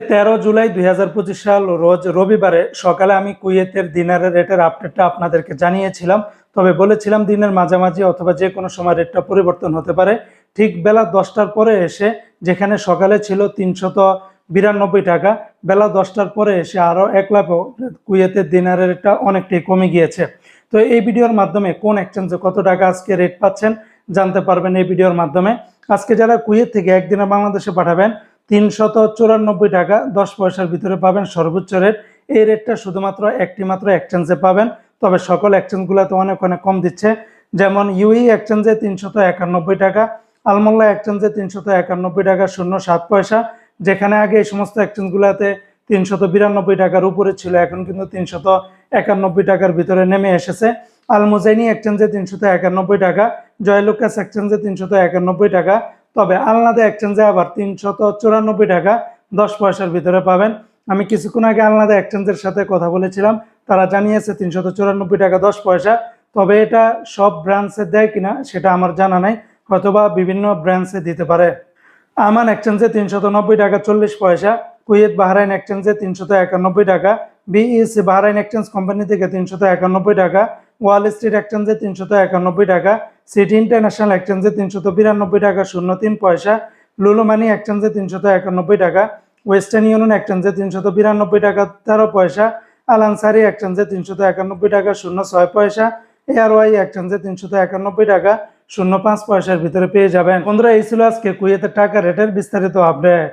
তেরো জুলাই দুই হাজার পঁচিশ সাল রোজ রবিবারে সকালে আমি কুয়েতের দিনারের রেটের আপডেটটা আপনাদেরকে জানিয়েছিলাম। তবে বলেছিলাম দিনের মাঝামাঝি অথবা যে কোনো সময় রেটটা পরিবর্তন হতে পারে। ঠিক বেলা দশটার পরে এসে, যেখানে সকালে ছিল তিনশত বিরানব্বই টাকা, বেলা দশটার পরে এসে আরও এক লাখ কুয়েতের দিনারের রেটটা অনেকটাই কমে গিয়েছে। তো এই ভিডিওর মাধ্যমে কোন এক্সচেঞ্জে কত টাকা আজকে রেট পাচ্ছেন জানতে পারবেন এই ভিডিওর মাধ্যমে। আজকে যারা কুয়েত থেকে একদিনে বাংলাদেশে পাঠাবেন তিনশত চুরানব্বই টাকা, দশ পয়সার ভিতরে পাবেন সর্বোচ্চ রেট এই রেটটা শুধুমাত্র একটি মাত্র এক্সচেঞ্জে পাবেন। তবে সকল এক্সচেঞ্জগুলোতে অনেক অনেক কম দিচ্ছে। যেমন ইউই এক্সচেঞ্জে তিনশত একানব্বই টাকা আলমোল্লা এক্সচেঞ্জে তিনশত একানব্বই টাকা, শূন্য সাত পয়সা। যেখানে আগে এই সমস্ত এক্সচেঞ্জগুলোতে তিনশত বিরানব্বই টাকার উপরে ছিল, এখন কিন্তু তিনশত একানব্বই টাকার ভিতরে নেমে এসেছে। আলমোজাইনি এক্সচেঞ্জে তিনশত একানব্বই টাকা জয়লুকাস এক্সচেঞ্জে তিনশত একানব্বই টাকা তবে আলনাদা এক্সচেঞ্জে আবার তিনশত চুরানব্বই টাকা দশ পয়সার ভিতরে পাবেন। আমি কিছুক্ষণ আগে আলনাদা এক্সচেঞ্জের সাথে কথা বলেছিলাম, তারা জানিয়েছে তিনশত চুরানব্বই টাকা দশ পয়সা। তবে এটা সব ব্রাঞ্চে দেয় কিনা সেটা আমার জানা নাই, হয়তোবা বিভিন্ন ব্রাঞ্চে দিতে পারে। আমান এক্সচেঞ্জে তিনশত নব্বই টাকা চল্লিশ পয়সা, কুয়েত বাহরাইন এক্সচেঞ্জে তিনশত একানব্বই টাকা, বিইসি বাহরাইন এক্সচেঞ্জ কোম্পানি থেকে তিনশত একানব্বই টাকা ওয়াল স্ট্রিট এক্সচেঞ্জে তিনশত একানব্বই টাকা, সিটি ইন্টারন্যাশনাল এক্সচেঞ্জে তিনশত বিরানব্বই টাকা শূন্য তিন পয়সা লুলু মানি এক্সচেঞ্জে তিনশত একানব্বই টাকা, ওয়েস্টার্ন ইউনিয়ন এক্সচেঞ্জে তিনশত বিরানব্বই টাকা, তেরো পয়সা, আলানসারি এক্সচেঞ্জে তিনশত একানব্বই টাকা শূন্য ছয় পয়সা, এআরওয়াই এক্সচেঞ্জে তিনশত একানব্বই টাকা শূন্য পাঁচ পয়সার ভিতরে পেয়ে যাবেন। বন্ধুরা, এই ছিল আজকে কুয়েতের টাকা রেটের বিস্তারিত আপডেট।